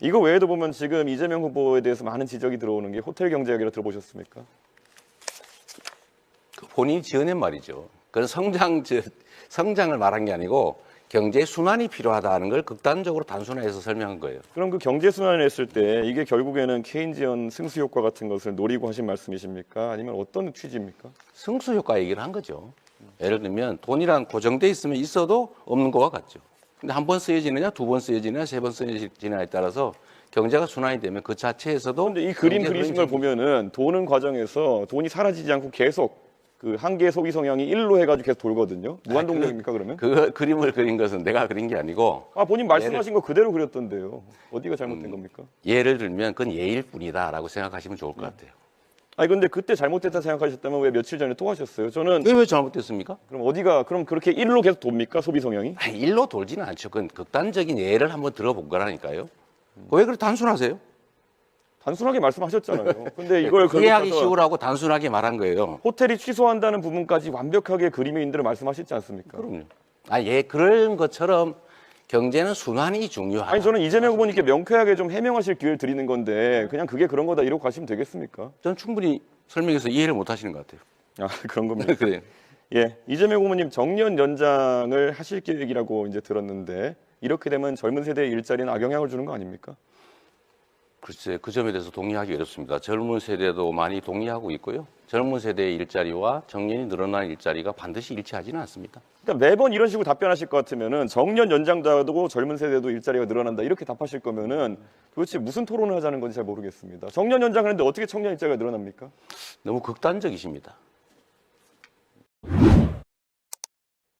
이거 외에도 보면 지금 이재명 후보에 대해서 많은 지적이 들어오는 게 호텔 경제 이야기를 들어보셨습니까? 그 본인이 지어낸 말이죠. 그건 성장, 저, 성장을 말한 게 아니고 경제 순환이 필요하다는 걸 극단적으로 단순화해서 설명한 거예요. 그럼 그 경제 순환을 했을 때 이게 결국에는 케인지언 승수 효과 같은 것을 노리고 하신 말씀이십니까? 아니면 어떤 취지입니까? 승수 효과 얘기를 한 거죠. 예를 들면 돈이란 고정돼 있으면 있어도 없는 거와 같죠. 근데 한 번 쓰여지느냐, 두 번 쓰여지느냐, 세 번 쓰여지느냐에 따라서 경제가 순환이 되면 그 자체에서도 그런데 이 그림 그리신 걸 보면은 도는 과정에서 돈이 사라지지 않고 계속 그 한계 소비 성향이 일로 해가지고 계속 돌거든요. 무한동력입니까 그러면? 그 그림을 그린 것은 내가 그린 게 아니고 아 본인 말씀하신 거 그대로 그렸던데요. 어디가 잘못된 겁니까? 예를 들면 그건 예일 뿐이다라고 생각하시면 좋을 것 같아요. 아니 근데 그때 잘못됐다 생각하셨다면 왜 며칠 전에 또 하셨어요? 저는 그게 왜 잘못됐습니까? 그럼 어디가 그럼 그렇게 일로 계속 돕니까 소비 성향이? 아니, 일로 돌지는 않죠. 그건 극단적인 예를 한번 들어본 거라니까요. 왜 그렇게 단순하세요? 단순하게 말씀하셨잖아요. 근데 이걸 이해하기 쉬우라고 단순하게 말한 거예요. 호텔이 취소한다는 부분까지 완벽하게 있는 대로 말씀하셨지 않습니까? 그럼요. 아, 예, 그런 것처럼 경제는 순환이 중요하다. 아니 저는 이재명 후보님께 명쾌하게 좀 해명하실 기회를 드리는 건데 그냥 그게 그런 거다 이러고 가시면 되겠습니까? 전 충분히 설명해서 이해를 못 하시는 것 같아요. 아 그런 겁니다. 그래요. 예, 이재명 후보님 정년 연장을 하실 계획이라고 이제 들었는데 이렇게 되면 젊은 세대의 일자리는 악영향을 주는 거 아닙니까? 글쎄, 그 점에 대해서 동의하기 어렵습니다. 젊은 세대도 많이 동의하고 있고요. 젊은 세대의 일자리와 정년이 늘어난 일자리가 반드시 일치하지는 않습니다. 그러니까 매번 이런 식으로 답변하실 것 같으면은 정년 연장도 하고 젊은 세대도 일자리가 늘어난다 이렇게 답하실 거면은 도대체 무슨 토론을 하자는 건지 잘 모르겠습니다. 정년 연장하는데 어떻게 청년 일자리가 늘어납니까? 너무 극단적이십니다.